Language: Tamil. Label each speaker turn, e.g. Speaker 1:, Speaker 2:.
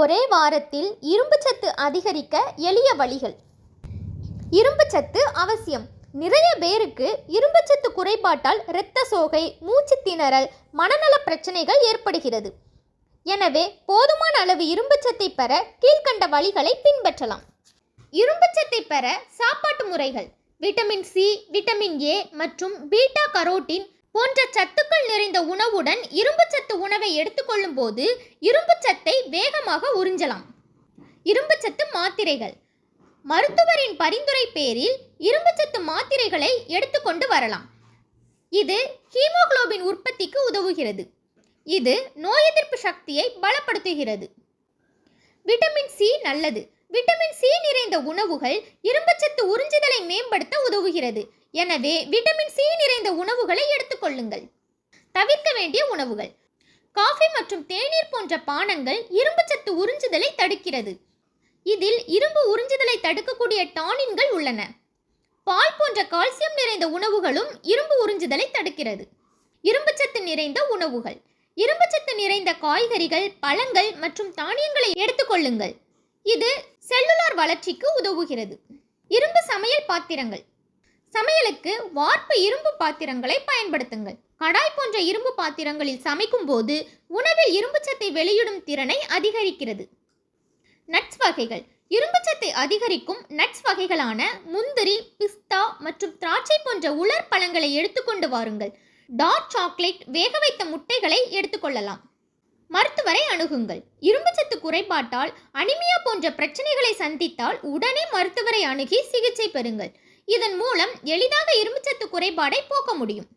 Speaker 1: ஒரே வாரத்தில் இரும்புச்சத்து அதிகரிக்க எளிய வழிகள். இரும்புச்சத்து அவசியம். நிறைய பேருக்கு இரும்புச்சத்து குறைபாட்டால் இரத்த சோகை மூச்சு திணறல் மனநல பிரச்சனைகள் ஏற்படுகிறது. எனவே போதுமான அளவு இரும்புச்சத்தை பெற கீழ்க்கண்ட வழிகளை பின்பற்றலாம். இரும்புச்சத்தை பெற சாப்பாட்டு முறைகள். விட்டமின் சி விட்டமின் ஏ மற்றும் பீட்டா கரோட்டின் போன்ற சத்துக்கள் நிறைந்த உணவுடன் இரும்புச்சத்து உணவை எடுத்துக்கொள்ளும் போது இரும்புச்சத்தை வேகமாக உறிஞ்சலாம். இரும்புச்சத்து மாத்திரைகள். மருத்துவரின் பரிந்துரை பேரில் இரும்புச்சத்து மாத்திரைகளை எடுத்துக்கொண்டு வரலாம். இது ஹீமோகுளோபின் உற்பத்திக்கு உதவுகிறது. இது நோய் எதிர்ப்பு சக்தியை பலப்படுத்துகிறது. விட்டமின் சி நல்லது. விட்டமின் சி நிறைந்த உணவுகள் இரும்பு சத்து உறிஞ்சுதல் மேம்படுத்த உதவுகிறது. எனவே விட்டமின் சி நிறைந்த உணவுகளை எடுத்துக்கொள்ளுங்கள். தவிர்க்க வேண்டிய உணவுகள். காஃபி மற்றும் தேநீர் போன்ற பானங்கள் இரும்புச்சத்து உறிஞ்சுதலை தடுக்கிறது. இதில் இரும்பு உறிஞ்சுதலை தடுக்கக்கூடிய டானின்கள் உள்ளன. பால் போன்ற கால்சியம் நிறைந்த உணவுகளும் இரும்பு உறிஞ்சுதலை தடுக்கிறது. இரும்புச்சத்து நிறைந்த உணவுகள். இரும்புச்சத்து நிறைந்த காய்கறிகள் பழங்கள் மற்றும் தானியங்களை எடுத்துக்கொள்ளுங்கள். இது செல்லுலார் வளர்ச்சிக்கு உதவுகிறது. இரும்பு சமையல் பாத்திரங்கள். சமையலுக்கு வார்ப்பு இரும்பு பாத்திரங்களை பயன்படுத்துங்கள். கடாய் போன்ற இரும்பு பாத்திரங்களில் சமைக்கும் போது உணவில் இரும்புச்சத்தை வெளியிடும் திறனை அதிகரிக்கிறது. நட்ஸ் வகைகள். இரும்புச்சத்தை அதிகரிக்கும் நட்ஸ் வகைகளான முந்திரி பிஸ்தா மற்றும் திராட்சை போன்ற உலர் பழங்களை எடுத்துக்கொண்டு வாருங்கள். டார்க் சாக்லேட் வேக வைத்த முட்டைகளை எடுத்துக்கொள்ளலாம். மருத்துவரை அணுகுங்கள். இரும்புச்சத்து குறைபாட்டால் அனிமியா போன்ற பிரச்சனைகளை சந்தித்தால் உடனே மருத்துவரை அணுகி சிகிச்சை பெறுங்கள். இதன் மூலம் எளிதாக இரும்புச்சத்து குறைபாடை போக்க முடியும்.